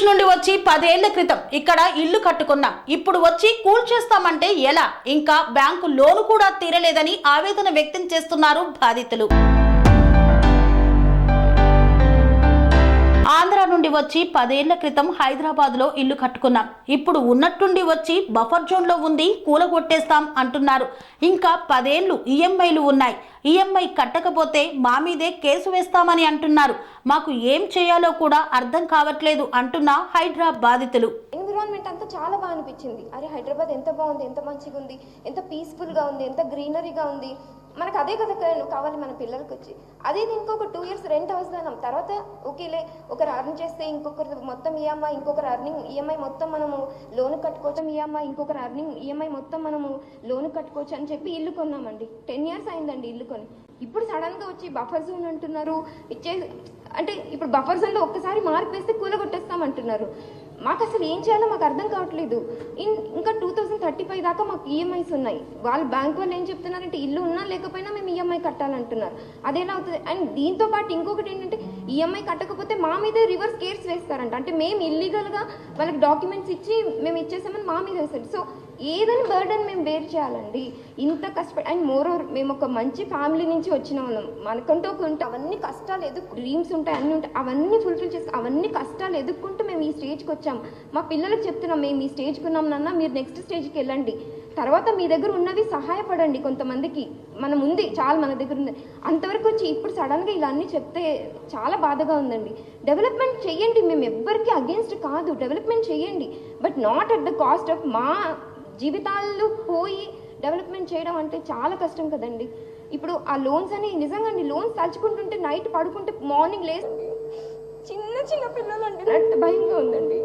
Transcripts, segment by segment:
ఆంధ్రప్రదేశ్ నుండి వచ్చి పదేళ్ళ క్రితం ఇక్కడ ఇల్లు కట్టుకున్నాం. ఇప్పుడు వచ్చి కూల్ చేస్తామంటే ఎలా? ఇంకా బ్యాంకు లోను కూడా తీరలేదని ఆవేదన వ్యక్తం చేస్తున్నారు బాధితులు. ఆంధ్ర నుండి వచ్చి పదేళ్ళ క్రితం హైదరాబాద్లో ఇల్లు కట్టుకున్నాం. ఇప్పుడు ఉన్నట్టుండి వచ్చి బఫర్ జోన్లో ఉంది కూలగొట్టేస్తాం అంటున్నారు. ఇంకా పదేళ్ళు ఈఎంఐలు ఉన్నాయి. ఈఎంఐ కట్టకపోతే మా మీదే కేసు వేస్తామని అంటున్నారు. మాకు ఏం చేయాలో కూడా అర్థం కావట్లేదు అంటున్న హైడ్రా బాధితులు. ఎన్విరాన్మెంట్ అంతా చాలా బాగా అనిపించింది. అరే హైదరాబాద్ ఎంత బాగుంది ఎంత మంచిగా ఉంది ఎంత పీస్ఫుల్గా ఉంది ఎంత గ్రీనరీగా ఉంది. మనకు అదే కదా కావాలి మన పిల్లలకి వచ్చి అదే దీనికి ఒక టూ ఇయర్స్ రెంట్ అవసరం. తర్వాత ఓకేలే ఒకరు అర్న్ చేస్తే ఇంకొకరు మొత్తం ఈఎంఐ ఇంకొకరు అర్నింగ్ ఈఎంఐ మొత్తం మనము లోన్ కట్టుకోవచ్చు. ఈఎంఐ ఇంకొకరు అర్నింగ్ ఈఎంఐ మొత్తం మనము లోన్ కట్టుకోవచ్చు అని చెప్పి ఇల్లు కొన్నామండి. టెన్ ఇయర్స్ అయిందండి ఇల్లు కొని. ఇప్పుడు సడన్గా వచ్చి బఫర్ జోన్ అంటున్నారు. ఇచ్చే అంటే ఇప్పుడు బఫర్ జోన్లో ఒక్కసారి మార్పు వేస్తే కూలగొట్టేస్తామంటున్నారు. మాకు అసలు ఏం చేయాలో మాకు అర్థం కావట్లేదు. ఇన్ ఇంకా టూ థౌజండ్ థర్టీ ఫైవ్ దాకా మాకు ఈఎంఐస్ ఉన్నాయి. వాళ్ళు బ్యాంక్ వాళ్ళు ఏం చెప్తున్నారంటే ఇల్లు ఉన్నా లేకపోయినా మేము ఈఎంఐ కట్టాలంటున్నారు. అదేలా అవుతుంది? అండ్ దీంతో పాటు ఇంకొకటి ఏంటంటే ఈఎంఐ కట్టకపోతే మా మీద రివర్స్ కేర్స్ వేస్తారంట. అంటే మేము ఇల్లీగల్గా వాళ్ళకి డాక్యుమెంట్స్ ఇచ్చి మేము ఇచ్చేసామని మా మీద వేస్తారు. సో ఏదైనా బర్డన్ మేము బేర్ చేయాలండి. ఇంత కష్టపడి అండ్ మోర్ ఓవర్ మేము ఒక మంచి ఫ్యామిలీ నుంచి వచ్చిన వాళ్ళం. మనకంటూ ఒక ఉంటే అవన్నీ కష్టాలు ఎదుర్కొ డ్రీమ్స్ ఉంటాయి అన్నీ ఉంటాయి. అవన్నీ ఫుల్ఫిల్ చేసి అవన్నీ కష్టాలు ఎదుర్కొంటూ మేము ఈ స్టేజ్కి వచ్చాం. మా పిల్లలకు చెప్తున్నాం మేము ఈ స్టేజ్కి ఉన్నాం నాన్న మీరు నెక్స్ట్ స్టేజ్కి వెళ్ళండి. తర్వాత మీ దగ్గర ఉన్నవి సహాయపడండి కొంతమందికి. మనం ఉంది చాలా మన దగ్గర ఉంది అంతవరకు వచ్చి ఇప్పుడు సడన్గా ఇలా అన్నీ చెప్తే చాలా బాధగా ఉందండి. డెవలప్మెంట్ చేయండి మేము ఎవ్వరికి అగేన్స్ట్ కాదు. డెవలప్మెంట్ చేయండి but not at the cost of మా జీవితాలు పోయి డెవలప్మెంట్ చేయడం అంటే చాలా కష్టం కదండి. ఇప్పుడు ఆ లోన్స్ అని నిజంగా అండి లోన్స్ తలుచుకుంటుంటే నైట్ పడుకుంటే మార్నింగ్ లేస్ చిన్న చిన్న పిల్లలండి నాకు. భయంగా ఉందండి.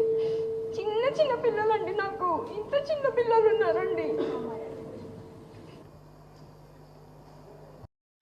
చిన్న చిన్న పిల్లలండి నాకు. ఇంత చిన్న పిల్లలు ఉన్నారండి.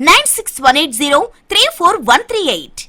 Nine six one eight zero three four one three eight